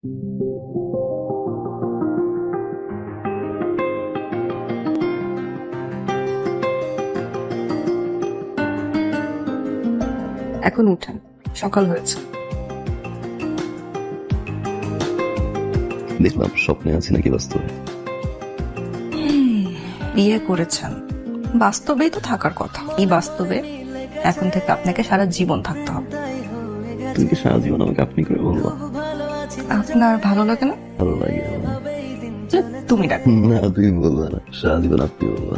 এখন উঠেন সকাল হয়েছে। দেখলাম স্বপ্নে আছি নাকি বাস্তবে? বিয়ে করেছেন। বাস্তবেই তো থাকার কথা। এই বাস্তবে? এখন থেকে আপনাকে সারা জীবন থাকতে হবে। তুমি কি সারা জীবন আমাকে আপনি করে বলব? আপনার ভালো লাগে না? ভালো লাগে। তুমি ডাক। না তুমি বলব না। সারা জীবন আপনি বলব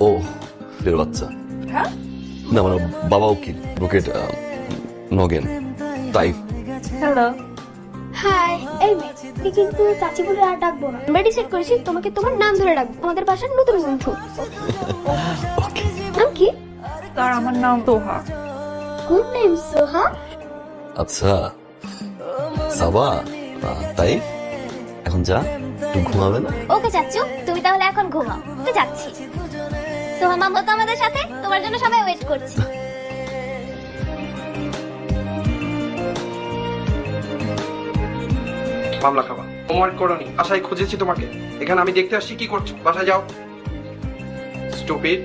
ও এর বাচ্চা। হ্যাঁ? না আমার বাবা উকিল রোকেট নগেন। তাই। হ্যালো। হাই এই মেয়ে কিন্তু চাচি বলে আর ডাকবো না। আমরা ডিসাইড করেছি তোমাকে তোমার নাম ধরে ডাকবো। আমাদের বাসার নতুন বন্ধু। নাম কি? আমার নাম তোহা। গুড নেম সোহা আচ্ছা। সাবা তাই? এখন যা তুই ঘুমাবে না? ওকে চাচু তুমি তাহলে এখন ঘুমাও। তো যাচ্ছি। সোহা মামা তো আমাদের সাথে তোমার জন্য সবাই ওয়েট করছি। মামলা খাবা হোমওয়ার্ক করনি আশায় খুঁজেছি তোমাকে। এখানে আমি দেখতে আসছি কি করছ? বাসায় যাও। স্টুপিড।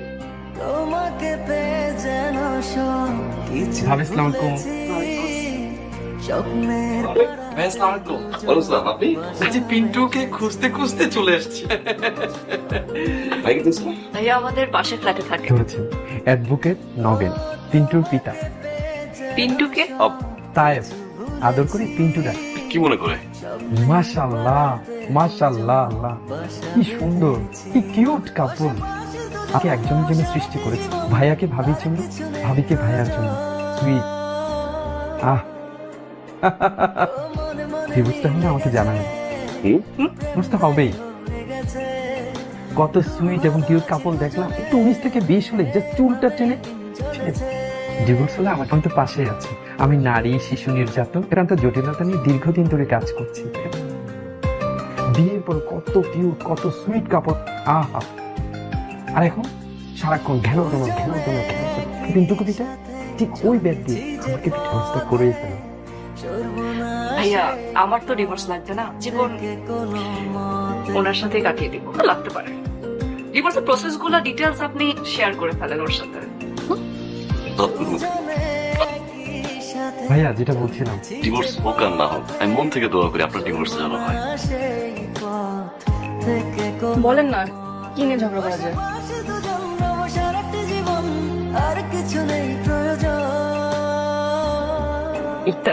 বলো সালাম আপনি? পিন্টুকে খুঁজতে খুঁজতে চলে এসেছি। ভাই ভাইয়া আমাদের ফ্ল্যাটে থাকে। অ্যাডভোকেট পিন্টুর পিতা। পিন্টুকে? তায়েব আদর করে পিন্টু ডাক কি মনে করে? মাশাল্লাহ মাশাল্লাহ আল্লাহ। কি সুন্দর কি কিউট কাপড় একজনের জন্য সৃষ্টি করেছে। ভাইয়াকে ভাবির জন্য ভাবিকে ভাইয়ার জন্য। সুইট আহ। হলে আমাকে জানাবেন? বুঝতে হবেই। কত সুইট এবং কিউট কাপড় দেখলাম। একটু উনিশ থেকে বিশ হলে যে চুলটা টেনে ডিভোর্স হলে আমার আমি তো পাশে আছে। আমি নারী, শিশু, নির্যাতন এখানকার জটিলতা নিয়ে দীর্ঘদিন ধরে কাজ করছি। বিয়ের পর কত কিউট কত সুইট কাপড়। আহা। আর এখন সারাক্ষণ ঘেন তোমার ঘেন তোমার ঘেন কিন্তু কবিতা ঠিক ওই ব্যক্তি আমাকে ডিভোর্সটা করেই ফেলো। আমার তো ডিভোর্স লাগবে না। জীবন ওনার সাথে কাটিয়ে দিব। লাগতে পারে। ডিভোর্সের প্রসেসগুলো ডিটেলস আপনি শেয়ার করে ফেলেন ওর সাথে। ভাইয়া যেটা বলছিলাম। ডিভোর্স হোক আর না হোক আমি মন থেকে দোয়া করি আপনার ডিভোর্স যেন হয়। বলেন না কি নিয়ে ঝগড়া করা যায়?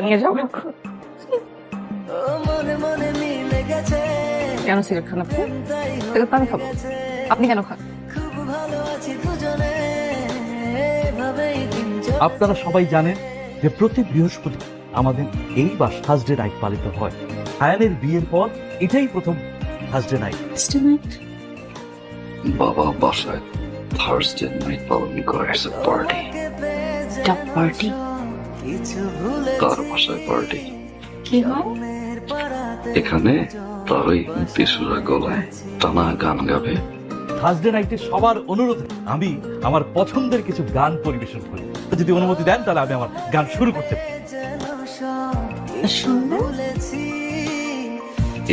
নিয়ে যাব কেন সিগারেট খান খাব। আপনি কেন খান? আপনারা সবাই জানেন যে প্রতি বৃহস্পতি আমাদের এই বা থার্সডে নাইট পালিত হয়। আয়ানের বিয়ের পর এটাই প্রথম থার্সডে নাইট বাবা বাসায় থার্সডে নাইট পালন করে পার্টি পার্টি তার বাসায় পার্টি কি হয়? এখানে তার ওই তেসুরা গলায় টানা গান গাবে। থার্সডে নাইটে সবার অনুরোধে আমি আমার পছন্দের কিছু গান পরিবেশন করি। যদি অনুমতি দেন, তাহলে আমি আমার গান শুরু করতে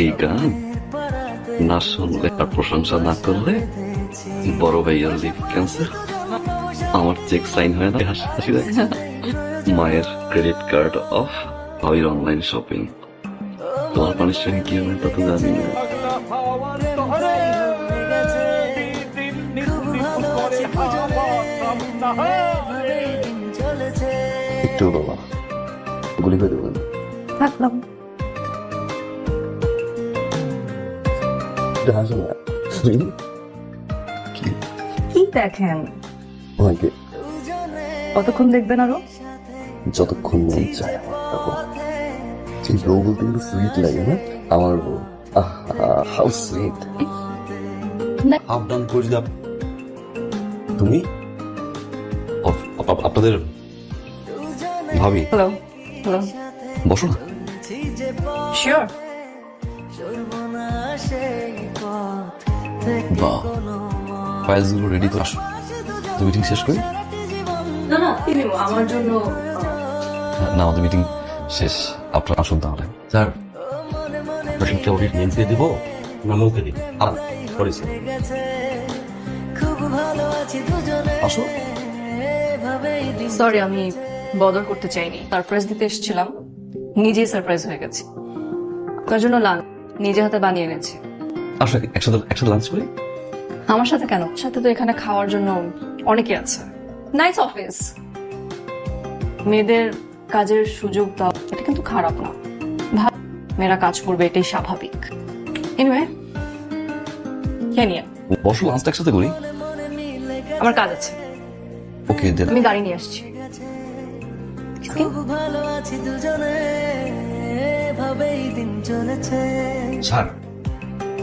এই গান না শুনলে আর প্রশংসা না করলে বড় ভাইয়ার লিপ ক্যান্সার আমার চেক সাইন হয় না। হাসি মায়ের ক্রেডিট কার্ড অফ ভাইয়ের অনলাইন শপিং তোমার পানিশমেন্ট কি হবে তা তো জানি না। একটু বাবা গুলি করে দেবেন থাকলাম। হাসো না। কি? দেখেন? আমাকে কতক্ষণ দেখবেন আরও? যতক্ষণ মন চায় আমার বউ বলতে কিন্তু সুইট লাগে না? আমার বউ। হাউ সুইট হাফ ডান করে দাও তুমি? আপনাদের ভাবি। হ্যালো হ্যালো বসো না। শিওর বা ফাইলসগুলো রেডি তো আসো। তুমি মিটিং শেষ করে? না না আমার জন্য না আমাদের মিটিং শেষ। আপনারা আসুন তাহলে। স্যার প্রশ্নটা ওটির নেম দিয়ে দিব? না মুখে দিব। সরি স্যার আসো। সরি আমি বদর করতে চাইনি। সারপ্রাইজ দিতে এসেছিলাম। নিজেই সারপ্রাইজ হয়ে গেছি। আপনার জন্য লাঞ্চ নিজে হাতে বানিয়ে এনেছি। আসো একসাথে একসাথে লাঞ্চ করি? আমার সাথে কেন? সাথে তো এখানে খাওয়ার জন্য অনেকে আছে। নাইস অফিস মেয়েদের কাজের সুযোগ দাও। এটা কিন্তু খারাপ না। ভাব মেয়েরা কাজ করবে এটাই স্বাভাবিক। এনিওয়ে কে নিয়ে বসো লাঞ্চটা একসাথে করি। আমার কাজ আছে। ওকে দেন আমি গাড়ি নিয়ে আসছি। Excuse me? স্যার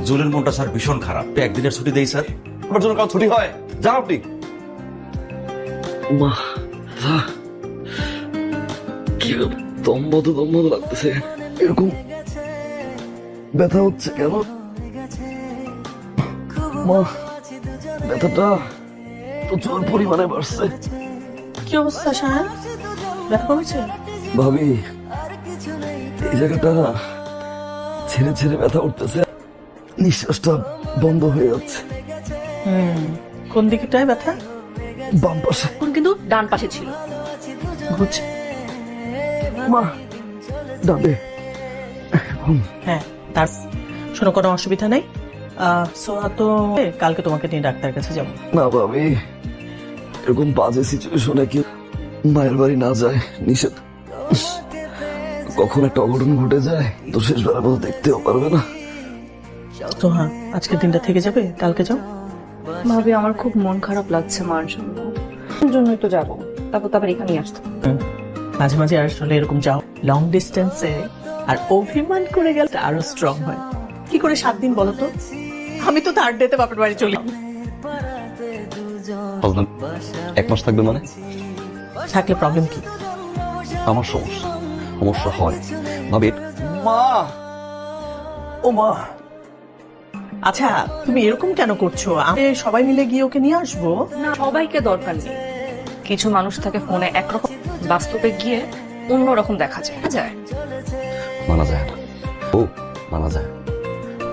জুলের মনটা স্যার ভীষণ খারাপ। একদিনের ছুটি দেই স্যার। আমার জন্য কাল ছুটি হয়। যান আপনি। মা কি দম্বদ দম্বদ লাগতেছে। এরকম ব্যথা হচ্ছে কেন? মা ব্যথাটা প্রচুর পরিমাণে বাড়ছে। কি অবস্থা শাহান ব্যথা কমেছে? ভাবি এই জায়গাটা ছেড়ে ছেড়ে ব্যথা উঠতেছে নিঃশ্বাসটা বন্ধ হয়ে যাচ্ছে। হুম কোন দিকটায় ব্যথা? বাম পাশে। এখন কিন্তু ডান পাশে ছিল। ঘুরছে। মা ডাবে। হ্যাঁ তার শোনো কোনো অসুবিধা নেই। সোহা তো কালকে তোমাকে নিয়ে ডাক্তারের কাছে যাব। না ভাবি। এরকম বাজে সিচুয়েশনে কি মায়ের বাড়ি না যায়? নিষেধ। কখন একটা অঘটন ঘটে যায় তো শেষবারের মতো দেখতেও পারবে না। তো হ্যাঁ আজকের দিনটা থেকে যাবে? কালকে যাও। ভাবি আমার খুব মন খারাপ লাগছে মার জন্য। জন্যই তো যাব। তারপর তারপর এখানেই আসতো। মাঝে মাঝে আসলে এরকম যাও। লং ডিস্টেন্সে আর অভিমান করে গেলে আরও স্ট্রং হয়। কি করে সাত দিন বলো তো? আমি তো থার্ড ডেতে বাপের বাড়ি চলি এক মাস থাকবে মানে? থাকলে প্রবলেম কি? আমার সমস্যা। সমস্যা হয়। ভাবি মা! ও মা! আচ্ছা তুমি এরকম কেন করছ? আমি সবাই মিলে গিয়ে ওকে নিয়ে আসব? না সবাইকে দরকার নেই। কিছু মানুষ থাকে ফোনে একরকম বাস্তবে গিয়ে অন্যরকম দেখা যায়। যায়? মানা যায় না। ও মানা যায়।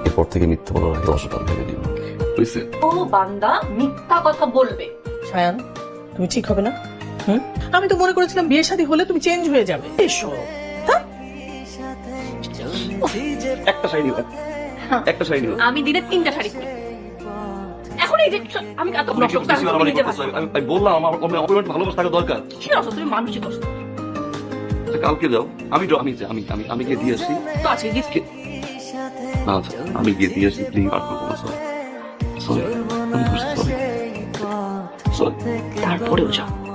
এরপর থেকে মিথ্যে বলার আগে ভেবে নিব ও বান্দা মিথ্যা কথা বলবে। সায়ান তুমি ঠিক হবে না? হুম? আমি তো মনে করেছিলাম বিয়ে শাদী হলে তুমি চেঞ্জ হয়ে যাবে। এসো। একটা শাড়ি একটা শাড়ি আমি দিনে তিনটা শাড়ি পরি। এখন এই যে আমি এত বললাম আমার অপরিমাণ ভালোবাসা থাকা দরকার। কি তুমি দোষ কালকে যাও। আমি আমি আমি আমি আমি গিয়ে দিয়ে আসি। তো আছে গিফট আচ্ছা আমি গিয়ে দিয়ে আসি। প্লিজ আর কোনো সরি সরি সরি সরি তারপরেও যাও